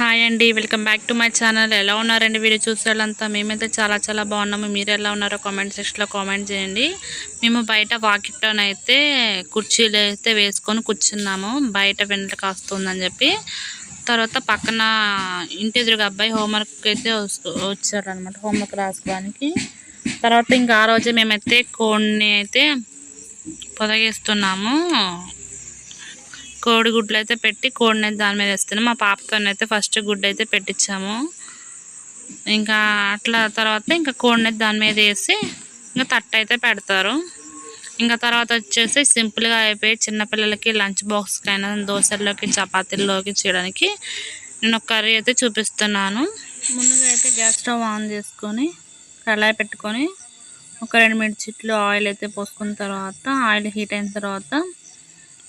Hi అండి welcome back to my channel. ఎలా ఉన్నారండి వీడియో చూసేవాళ్ళంతా? మేమైతే చాలా చాలా బాగున్నాము. మీరు ఎలా ఉన్నారో కామెంట్ సెక్షన్లో కామెంట్ చేయండి. మేము బయట వాకిట్లోనైతే అయితే కుర్చీలు అయితే వేసుకొని కూర్చున్నాము. బయట వెంట కాస్తుందని చెప్పి. తర్వాత పక్కన ఇంటి ఎదురుగా అబ్బాయి హోంవర్క్ అయితే వచ్చాడు అనమాట హోంవర్క్ రాసుకోవడానికి. తర్వాత ఇంకా ఆ రోజే మేమైతే కోడిని అయితే పొదగేస్తున్నాము. కోడిగుడ్లు అయితే పెట్టి కోడిని అయితే దాని మీద వేస్తున్నాం. మా పాపతోనైతే ఫస్ట్ గుడ్డు అయితే పెట్టించాము. ఇంకా అట్లా తర్వాత ఇంకా కోడిని దాని మీద వేసి ఇంకా తట్ట అయితే పెడతారు. ఇంకా తర్వాత వచ్చేసి సింపుల్గా అయిపోయి చిన్నపిల్లలకి లంచ్ బాక్స్కైనా దోశల్లోకి చపాతీల్లోకి చేయడానికి నేను ఒక కర్రీ అయితే చూపిస్తున్నాను. ముందుగా అయితే గ్యాస్ స్టవ్ ఆన్ చేసుకొని కళాయి పెట్టుకొని ఒక రెండు మిర్చిట్లు ఆయిల్ అయితే పోసుకున్న తర్వాత ఆయిల్ హీట్ అయిన తర్వాత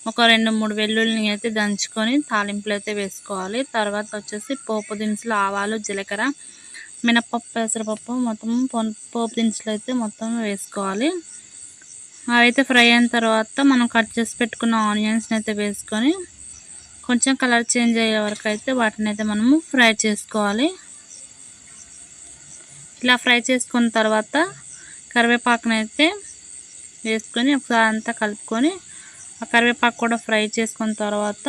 ఒక రెండు మూడు వెల్లుల్లిని అయితే దంచుకొని తాలింపులు అయితే వేసుకోవాలి. తర్వాత వచ్చేసి పోపు దినుసులు ఆవాలు జీలకర్ర మినపప్పు పెసరపప్పు మొత్తం పోపు దినుసులు అయితే మొత్తం వేసుకోవాలి. అవైతే ఫ్రై అయిన తర్వాత మనం కట్ చేసి పెట్టుకున్న ఆనియన్స్ని అయితే వేసుకొని కొంచెం కలర్ చేంజ్ అయ్యే వరకు అయితే వాటిని అయితే మనము ఫ్రై చేసుకోవాలి. ఇలా ఫ్రై చేసుకున్న తర్వాత కరివేపాకునైతే వేసుకొని ఒకసారి అంతా కలుపుకొని ఆ కరివేపాకు కూడా ఫ్రై చేసుకున్న తర్వాత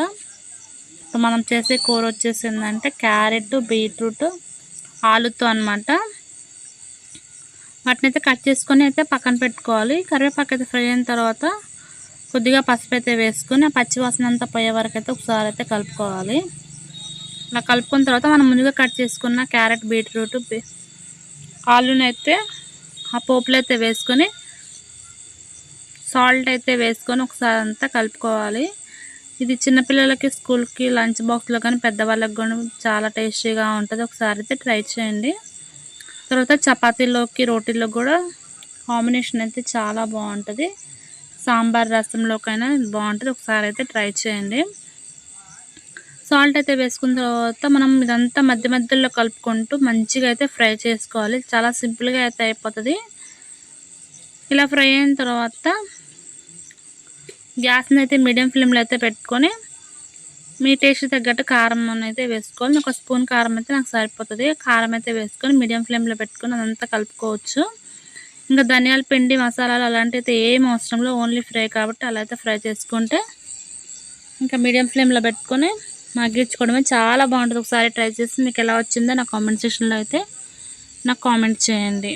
మనం చేసే కూర వచ్చేసిందంటే క్యారెట్ బీట్రూట్ ఆలుతో అనమాట వాటిని అయితే కట్ చేసుకొని అయితే పక్కన పెట్టుకోవాలి. కరివేపాకు అయితే ఫ్రై అయిన తర్వాత కొద్దిగా పసుపు అయితే వేసుకొని ఆ పచ్చివాసన అంతా పోయే వరకు అయితే ఒకసారి అయితే కలుపుకోవాలి. అలా కలుపుకున్న తర్వాత మనం ముందుగా కట్ చేసుకున్న క్యారెట్ బీట్రూట్ ఆలునైతే ఆ పోపులు అయితే వేసుకొని సాల్ట్ అయితే వేసుకొని ఒకసారి అంతా కలుపుకోవాలి. ఇది చిన్నపిల్లలకి స్కూల్కి లంచ్ బాక్స్లో కానీ పెద్దవాళ్ళకి కూడా చాలా టేస్టీగా ఉంటుంది. ఒకసారి అయితే ట్రై చేయండి. తర్వాత చపాతీలోకి రోటీలో కూడా కాంబినేషన్ అయితే చాలా బాగుంటుంది. సాంబార్ రసంలోకైనా బాగుంటుంది. ఒకసారి అయితే ట్రై చేయండి. సాల్ట్ అయితే వేసుకున్న తర్వాత మనం ఇదంతా మధ్య మధ్యలో కలుపుకుంటూ మంచిగా అయితే ఫ్రై చేసుకోవాలి. చాలా సింపుల్గా అయితే అయిపోతుంది. ఇలా ఫ్రై అయిన తర్వాత గ్యాస్ని అయితే మీడియం ఫ్లేమ్లో అయితే పెట్టుకొని మీ టేస్ట్ తగ్గట్టు కారం అయితే వేసుకోవాలి ఒక స్పూన్ కారం అయితే నాకు సరిపోతుంది. కారం అయితే వేసుకొని మీడియం ఫ్లేమ్లో పెట్టుకొని అదంతా కలుపుకోవచ్చు. ఇంకా ధనియాల పిండి మసాలాలు అలాంటివి అయితే ఏం అవసరంలో ఓన్లీ ఫ్రై కాబట్టి అలా అయితే ఫ్రై చేసుకుంటే. ఇంకా మీడియం ఫ్లేమ్లో పెట్టుకొని మగ్గించుకోవడమే చాలా బాగుంటుంది. ఒకసారి ట్రై చేసి మీకు ఎలా వచ్చిందో నా కామెంట్ సెక్షన్లో అయితే నాకు కామెంట్ చేయండి.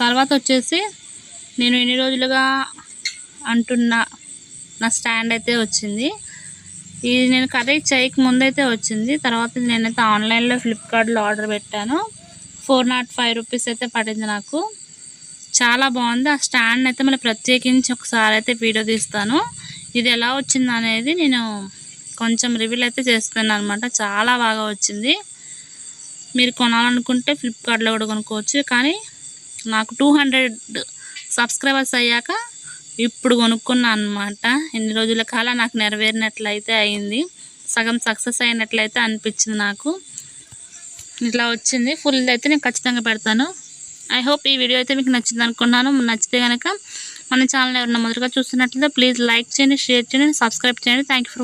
తర్వాత వచ్చేసి నేను ఎన్ని రోజులుగా అంటున్న నా స్టాండ్ అయితే వచ్చింది. ఇది నేను కర్రీ చేయక ముందైతే వచ్చింది. తర్వాత నేనైతే ఆన్లైన్లో ఫ్లిప్కార్ట్లో ఆర్డర్ పెట్టాను. ఫోర్ నాట్ ఫైవ్ రూపీస్ అయితే పడింది నాకు. చాలా బాగుంది. ఆ స్టాండ్ అయితే మళ్ళీ ప్రత్యేకించి ఒకసారి అయితే వీడియో తీస్తాను. ఇది ఎలా వచ్చింది అనేది నేను కొంచెం రివ్యూలు అయితే చేస్తున్నాను అనమాట చాలా బాగా వచ్చింది. మీరు కొనాలనుకుంటే ఫ్లిప్కార్ట్లో కూడా కొనుక్కోవచ్చు. కానీ నాకు టూ హండ్రెడ్ సబ్స్క్రైబర్స్ అయ్యాక ఇప్పుడు కొనుక్కున్నా అనమాట ఎన్ని రోజుల కాలం నాకు నెరవేరినట్లయితే అయింది. సగం సక్సెస్ అయినట్లయితే అనిపించింది నాకు. ఇట్లా వచ్చింది. ఫుల్ అయితే నేను ఖచ్చితంగా పెడతాను. ఐ హోప్ ఈ వీడియో అయితే మీకు నచ్చింది అనుకున్నాను. నచ్చితే కనుక మన ఛానల్ ఎవరైనా మొదటిగా చూస్తున్నట్లయితే ప్లీజ్ లైక్ చేయండి షేర్ చేయండి సబ్స్క్రైబ్ చేయండి. Thank for